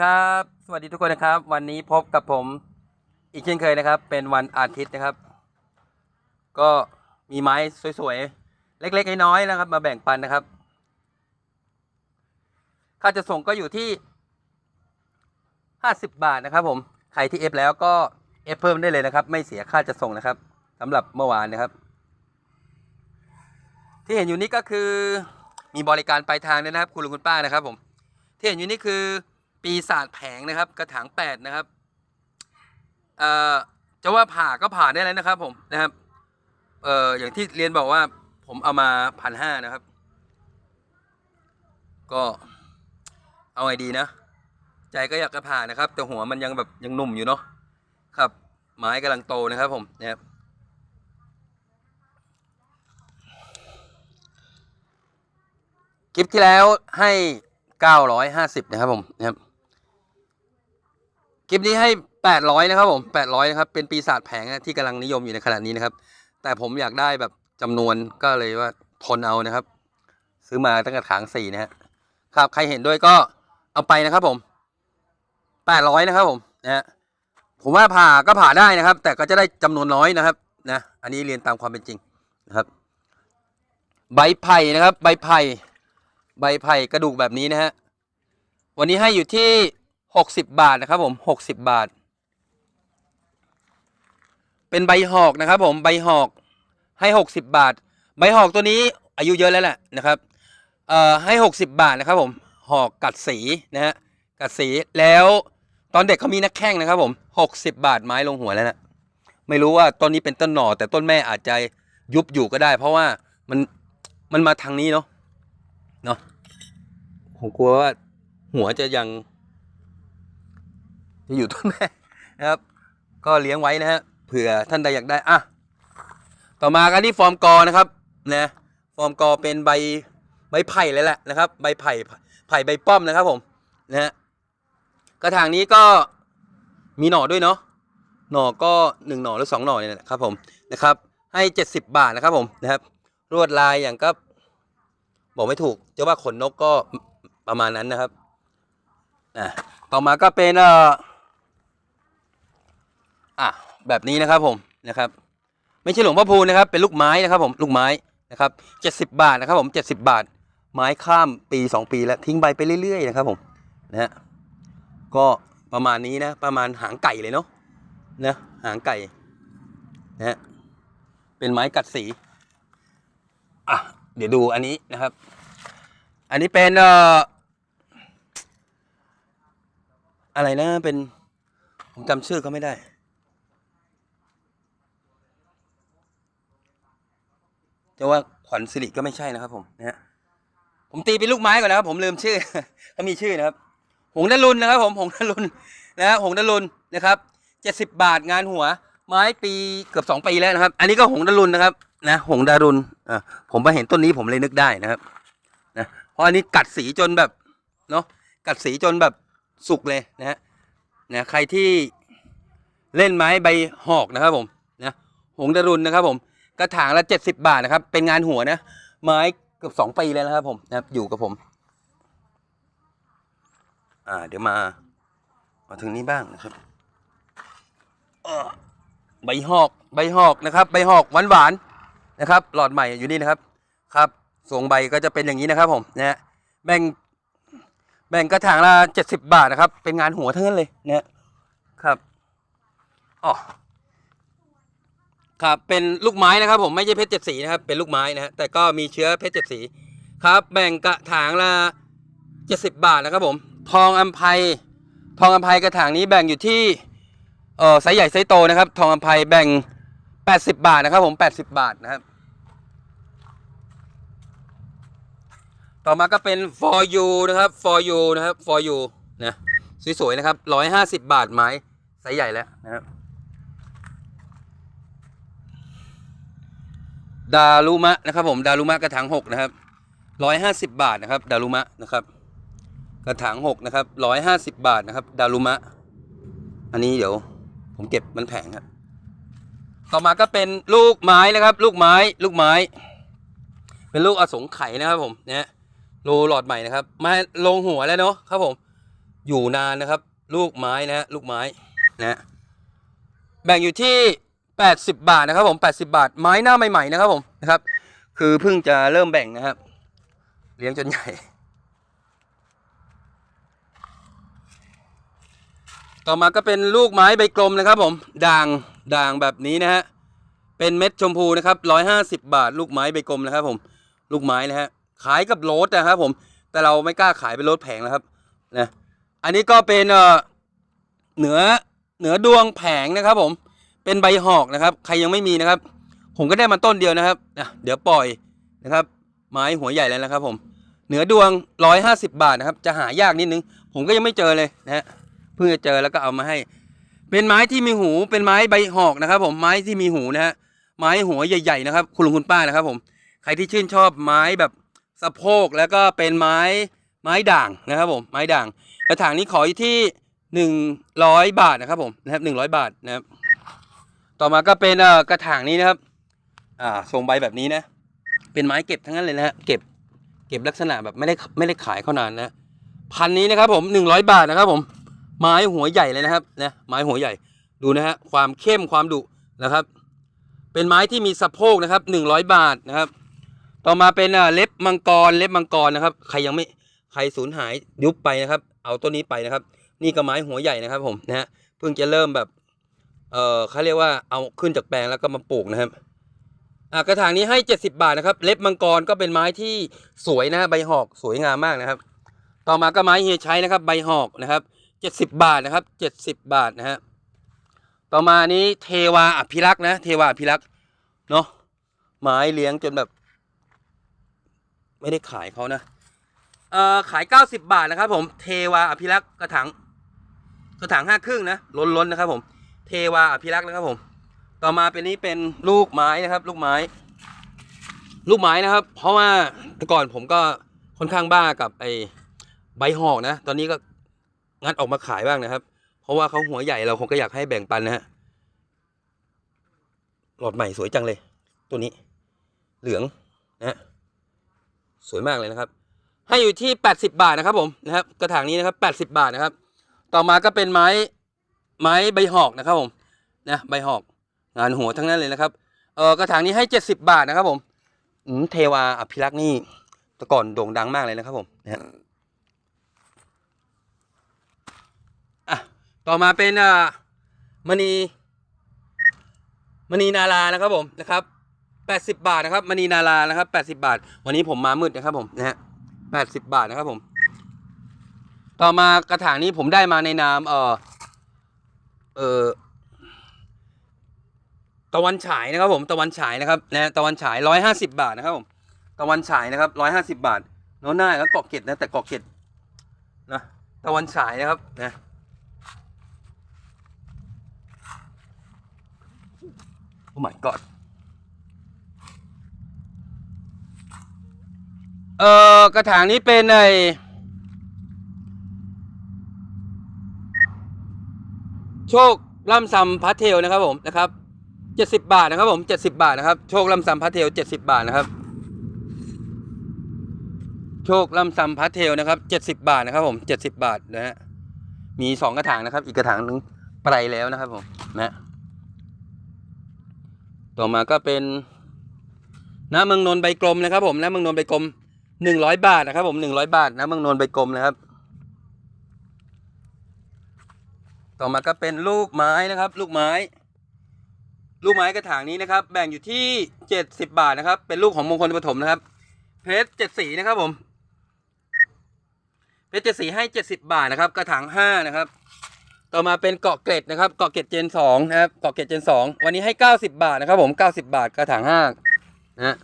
ครับ สวัสดีทุกคนนะครับ วันนี้พบกับผมอีกเช่นเคยนะครับ เป็นวันอาทิตย์นะครับ ก็มีไม้สวยๆ เล็กๆ น้อยๆนะครับ มาแบ่งปันนะครับ ค่าจะส่งก็อยู่ที่ห้าสิบบาทนะครับ ผม ใครที่เอฟแล้วก็เอฟเพิ่มได้เลยนะครับ ไม่เสียค่าจะส่งนะครับสำหรับเมื่อวานนะครับ ที่เห็นอยู่นี้ก็คือมีบริการปลายทางด้วยนะครับ คุณลุงคุณป้านะครับ ผม ที่เห็นอยู่นี่คือ ปีศาจแผงนะครับ กระถางแปดนะครับเอ่อจะว่าผ่าก็ผ่าได้แล้วนะครับผมนะครับเอ่ออย่างที่เรียนบอกว่าผมเอามาพันห้านะครับ ก็เอาไงดีนะ ใจก็อยากจะผ่านะครับ แต่หัวมันยังแบบยังหนุ่มอยู่เนาะครับ ไม้กำลังโตนะครับผมนะครับคลิปที่แล้วให้ 950 นะครับผมนะครับ คลิปนี้ให้ 800 นะครับผม800นะครับ เป็นปีศาจแผงอะที่กำลังนิยมอยู่ในขณะนี้นะครับ แต่ผมอยากได้แบบจำนวนก็เลยว่าทนเอานะครับ ซื้อมาตั้งแต่ถางสี่นะฮะครับใครเห็นด้วยก็เอาไปนะครับผม 800 นะครับผมนะฮะผมว่าผ่าก็ผ่าได้นะครับ แต่ก็จะได้จำนวนน้อยนะครับนะอันนี้เรียนตามความเป็นจริงนะครับ ใบไผ่นะครับ ใบไผ่ใบไผ่กระดูกแบบนี้นะฮะวันนี้ให้อยู่ที่ หกสิบบาทนะครับผมหกสิบบาท เป็นใบหอกนะครับผมใบหอกให้หกสิบบาท ใบหอกตัวนี้อายุเยอะแล้วแหละนะครับเอ่อให้หกสิบบาทนะครับผมหอกกัดสีนะฮะกัดสีแล้วตอนเด็กเขามีนักแข่งนะครับผมหกสิบบาทไม้ลงหัวแล้วนะไม่รู้ว่าต้นนี้เป็นต้นหน่อ แต่ต้นแม่อาจจะยุบอยู่ก็ได้ เพราะว่ามันมันมาทางนี้เนาะเนาะผมกลัวว่าหัวจะยัง จะอยู่ต้นแม่นะครับ ก็เลี้ยงไว้นะฮะเผื่อท่านใดอยากได้อะต่อมากันที่ฟอร์มกอนะครับนะฟอร์มกอเป็นใบใบไผ่เลยแหละนะครับ ใบไผ่ไผ่ใบป้อมนะครับผมนะฮะกระถางนี้ก็มีหน่อด้วยเนาะหน่อก็หนึ่งหน่อหรือสองหน่อเนี่ยนะครับผมนะครับ ให้เจ็ดสิบบาทนะครับผมนะครับรวดลายอย่างก็บอกไม่ถูกจะว่าขนนกก็ประมาณนั้นนะครับอะต่อมาก็เป็นเอ่อ อะแบบนี้นะครับผมนะครับ ไม่ใช่หลวงพ่อพูนะครับ เป็นลูกไม้นะครับผมลูกไม้นะครับเจ็ดสิบบาทนะครับผมเจ็ดสิบาท ไม้ข้ามปีสองปีแล้วทิ้งใบไปเรื่อยๆนะครับผมนะฮะก็ประมาณนี้นะประมาณหางไก่เลยเนาะนะหางไก่นะฮะเป็นไม้กัดสีอะเดี๋ยวดูอันนี้นะครับ อันนี้เป็นเอ่ออะไรนะเป็นผมจำชื่อเขาไม่ได้ จะว่าขวัญสิริก็ไม่ใช่นะครับ ผมนะฮะผมตีเป็นลูกไม้ก่อนนะครับผมลืมชื่อเขามีชื่อนะครับ หงดารุนนะครับ ผมหงดารุนนะฮะหงดารุนนะครับเจ็ดสิบบาทงานหัว ไม้ปีเกือบสองปีแล้วนะครับ อันนี้ก็หงดารุนนะครับ นะหงดารุนอ่าผมมาเห็นต้นนี้ผมเลยนึกได้นะครับนะเพราะอันนี้กัดสีจนแบบเนาะกัดสีจนแบบสุกเลยนะฮะนะใครที่เล่นไม้ใบหอกนะครับผมนะหงดารุนนะครับผม กระถางละเจ็ดสิบาทนะครับ เป็นงานหัวนะ ไม้เกือบสองปีแล้วนะครับผมนะครับอยู่กับผม อ่า เดี๋ยวมา มาถึงนี้บ้างนะครับใบหอกใบหอกนะครับ ใบหอกหวานหวานๆนะครับ หลอดใหม่อยู่นี่นะครับ ครับทรงใบก็จะเป็นอย่างนี้นะครับผมนะแบ่งแบ่งกระถางละเจ็ดสิบาทนะครับ เป็นงานหัวทั้งนั้นเลยนะครับ อ๋อ ครับเป็นลูกไม้นะครับผมไม่ใช่เพชรเจ็ดสีนะครับเป็นลูกไม้นะฮะแต่ก็มีเชื้อเพชรเจ็ดสีครับ แบ่งกระถางละเจ็ดสิบบาทนะครับผมทองอัมไพทองอัมไพกระถางนี้แบ่งอยู่ที่เออไซส์ใหญ่ไซส์โตนะครับ ทองอัมไพแบ่งแปดสิบบาทนะครับผมแปดสิบาทนะครับ ต่อมาก็เป็น for you นะครับ for you นะครับ for you นะสวยๆนะครับร้อยห้าสิบบาทไม้ไซส์ใหญ่แล้วนะครับ ดารุมะนะครับผมดารุมะกระถางหกนะครับร้อยห้าสิบบาทนะครับ ดารุมะนะครับ กระถางหกนะครับร้อยห้าสิบบาทนะครับ ดารุมะ อันนี้เดี๋ยว ผมเก็บมันแผงครับต่อมาก็เป็นลูกไม้นะครับ ลูกไม้ ลูกไม้ เป็นลูกอสงไขยนะครับ ผมเนี่ยโลหลอดใหม่นะครับ มาลงหัวแล้วเนาะครับผม อยู่นานนะครับ ลูกไม้นะฮะลูกไม้นะแบ่งอยู่ที่ 80 บาทนะครับ ผม 80 บาท ไม้หน้าใหม่ๆนะครับ ผมนะครับ คือเพิ่งจะเริ่มแบ่งนะครับ เลี้ยงจนใหญ่ต่อมาก็เป็นลูกไม้ใบกลมนะครับผมด่างด่างแบบนี้นะฮะเป็นเม็ดชมพูนะครับร้อยห้าสิบาท ลูกไม้ใบกลมนะครับผม ลูกไม้นะฮะขายกับโรสนะครับผม แต่เราไม่กล้าขายเป็นโรสแผงนะครับนะอันนี้ก็เป็นเอ่อเหนือเหนือดวงแผงนะครับผม เป็นใบหอกนะครับ ใครยังไม่มีนะครับ ผมก็ได้มาต้นเดียวนะครับนะเดี๋ยวปล่อยนะครับ ไม้หัวใหญ่แล้วนะครับ ผม เหนือดวงร้อยห้าสิบาทนะครับ จะหายากนิดนึง ผมก็ยังไม่เจอเลยนะฮะเพิ่งจะเจอแล้วก็เอามาให้ เป็นไม้ที่มีหูเป็นไม้ใบหอกนะครับ ผมไม้ที่มีหูนะฮะไม้หัวใหญ่ ๆ นะครับ คุณลุงคุณป้านะครับ ผมใครที่ชื่นชอบไม้แบบสะโพกแล้วก็เป็นไม้ไม้ด่างนะครับ ผมไม้ด่างกระถางนี้ขออยู่ที่หนึ่งร้อยบาทนะครับ ผมนะครับหนึ่งร้อยบาทนะครับ ต่อมาก็เป็นกระถางนี้นะครับ อ่าทรงใบแบบนี้นะ เป็นไม้เก็บทั้งนั้นเลยนะฮะเก็บเก็บลักษณะแบบไม่ได้ไม่ได้ขายเขานานนะพันนี้นะครับผมหนึ่งร้อยบาทนะครับ ผม ไม้หัวใหญ่เลยนะครับนะไม้หัวใหญ่ดูนะฮะความเข้มความดุนะครับ เป็นไม้ที่มีสะโพกนะครับหนึ่งร้อยบาทนะครับ ต่อมาเป็นเล็บมังกรเล็บมังกรนะครับ ใครยังไม่ใครสูญหายยุบไปนะครับ เอาต้นนี้ไปนะครับ นี่ก็ไม้หัวใหญ่นะครับ ผมนะฮะเพิ่งจะเริ่มแบบ เออเขาเรียกว่าเอาขึ้นจากแปลงแล้วก็มาปลูกนะครับอ่ากระถางนี้ให้เจ็ดสิบาทนะครับ เล็บมังกรก็เป็นไม้ที่สวยนะใบหอกสวยงามมากนะครับ ต่อมาก็ไม้เฮียใช้นะครับ ใบหอกนะครับเจ็ดสิบบาทนะครับเจ็ดสิบบาทนะฮะต่อมานี้เทวาอภิรักษ์นะ เทวาอภิรักษ์เนาะไม้เลี้ยงจนแบบ ไม่ได้ขายเขานะเอ่อขายเก้าสิบบาทนะครับ ผมเทวาอภิรักษ์กระถางกระถางห้าครึ่งนะล้นๆนะครับผม เทวาอภิรักษ์นะครับผม ต่อมาเป็นนี้เป็นลูกไม้นะครับ ลูกไม้ ลูกไม้นะครับ เพราะว่าแต่ก่อนผมก็ค่อนข้างบ้ากับไอ้ใบหอกนะ ตอนนี้ก็งัดออกมาขายบ้างนะครับ เพราะว่าเขาหัวใหญ่เราคงก็อยากให้แบ่งปันนะฮะหลอดใหม่สวยจังเลย ตัวนี้ เหลืองนะฮะสวยมากเลยนะครับ ให้อยู่ที่ 80 บาทนะครับผมนะครับ กระถางนี้นะครับ 80 บาทนะครับ ต่อมาก็เป็นไม้ ไม้ใบหอกนะครับผมนะใบหอกงานหัวทั้งนั้นเลยนะครับเออกระถางนี้ให้ 70 บาทนะครับผมอืมเทวาอภิรักษ์นี่แต่ก่อนโด่งดังมากเลยนะครับผมนะฮะอะต่อมาเป็นอ่ามณีมณีนารานะครับผมนะครับแปดสิบบาทนะครับมณีนารานะครับแปดสิบาท วันนี้ผมมามืดนะครับผมนะฮะแปดสิบาทนะครับผม ต่อมากระถางนี้ผมได้มาในนามเอ่อ เออตะวันฉายนะครับผมตะวันฉายนะครับนะตะวันฉายร้อยห้าสิบาทนะครับผมตะวันฉายนะครับร้อยห้าสิบาทโน้นหน้าแล้วเกาะเกร็ดนะแต่เกาะเกร็ดนะตะวันฉายนะครับนะโอ้ my god เอ่อกระถางนี้เป็นไอ โชคล่ำซำพัทเทลนะครับผมนะครับเจ็ดสิบาทนะครับผมเจ็ดสิบาทนะครับโชคล่ำซำพัทเทลเจ็ดสิบาทนะครับโชคล่ำซำพัทเทลนะครับเจ็ดสิบาทนะครับผมเจ็ดสิบาทนะฮะมีสองกระถางนะครับ อีกกระถางหนึงไปแล้วนะครับผมนะต่อมาก็เป็นน้ำเมืองนนใบกลมนะครับผมน้ำเมืองนนใบกลมหนึ่งร้อยบาทนะครับผมหนึ่งร้อยบาทน้ำเมืองนนใบกลมนะครับ ต่อมาก็เป็นลูกไม้นะครับ ลูกไม้ ลูกไม้กระถางนี้นะครับ แบ่งอยู่ที่เจ็ดสิบาทนะครับ เป็นลูกของมงคลปฐมนะครับ เพชรเจ็ดสีนะครับผม เพชรเจ็ดสีให้เจ็ดสิบาทนะครับ กระถางห้านะครับ ต่อมาเป็นเกาะเกร็ดนะครับ เกาะเกร็ดเจนสองนะครับ เกาะเกร็ดเจนสองวันนี้ให้เก้าสิบาทนะครับ ผมเก้าสิบาทกระถางห้านะฮะ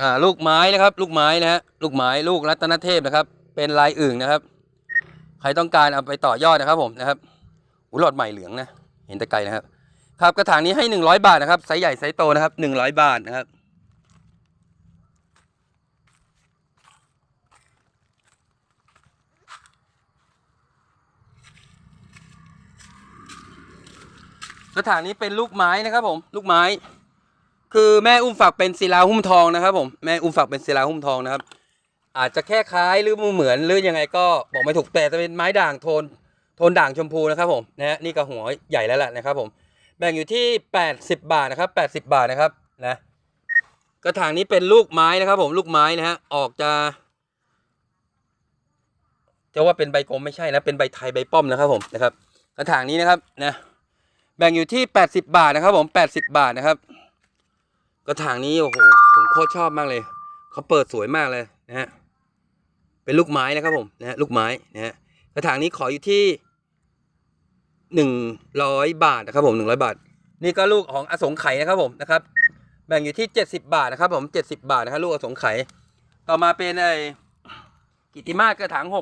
อ่าลูกไม้นะครับ ลูกไม้นะฮะลูกไม้ลูกรัตนเทพนะครับ เป็นลายอื่นนะครับ ใครต้องการเอาไปต่อยอดนะครับผมนะครับอุหลอดใหม่เหลืองนะ เห็นแต่ไกลนะครับ ครับกระถางนี้ให้หนึ่งร้อยบาทนะครับไซส์ใหญ่ไซส์โตนะครับหนึ่งร้อยบาทนะครับ กระถางนี้เป็นลูกไม้นะครับผม ลูกไม้ คือแม่อุ้มฝักเป็นศิลาหุ้มทองนะครับผมแม่อุ้มฝักเป็นศิลาหุ้มทองนะครับ อาจจะแค่คล้ายหรือเหมือนหรือยังไงก็บอกไม่ถูกแต่จะเป็นไม้ด่างโทนโทนด่างชมพูนะครับผมนะฮะนี่ก็หัวใหญ่แล้วแหละนะครับผมแบ่งอยู่ที่ 80 บาทนะครับ 80 บาทนะครับนะกระถางนี้เป็นลูกไม้นะครับ ผมลูกไม้นะฮะออกจะจะว่าเป็นใบกลมไม่ใช่นะเป็นใบไทยใบป้อมนะครับผมนะครับ กระถางนี้นะครับนะแบ่งอยู่ที่ 80 บาทนะครับ ผม 80 บาทนะครับ กระถางนี้โอ้โหผมโคตรชอบมากเลยเขาเปิดสวยมากเลยนะฮะ เป็นลูกไม้นะครับผมนะลูกไม้นะฮะกระถางนี้ขออยู่ที่หนึ่งร้อยบาทนะครับผมหนึ่งร้อยบาท นี่ก็ลูกของอสงไขยนะครับผมนะครับ แบ่งอยู่ที่เจ็ดสิบาทนะครับผมเจ็ดสิบาทนะครับลูกอสงไขยต่อมาเป็นไอ้กิติมาศกระถางหก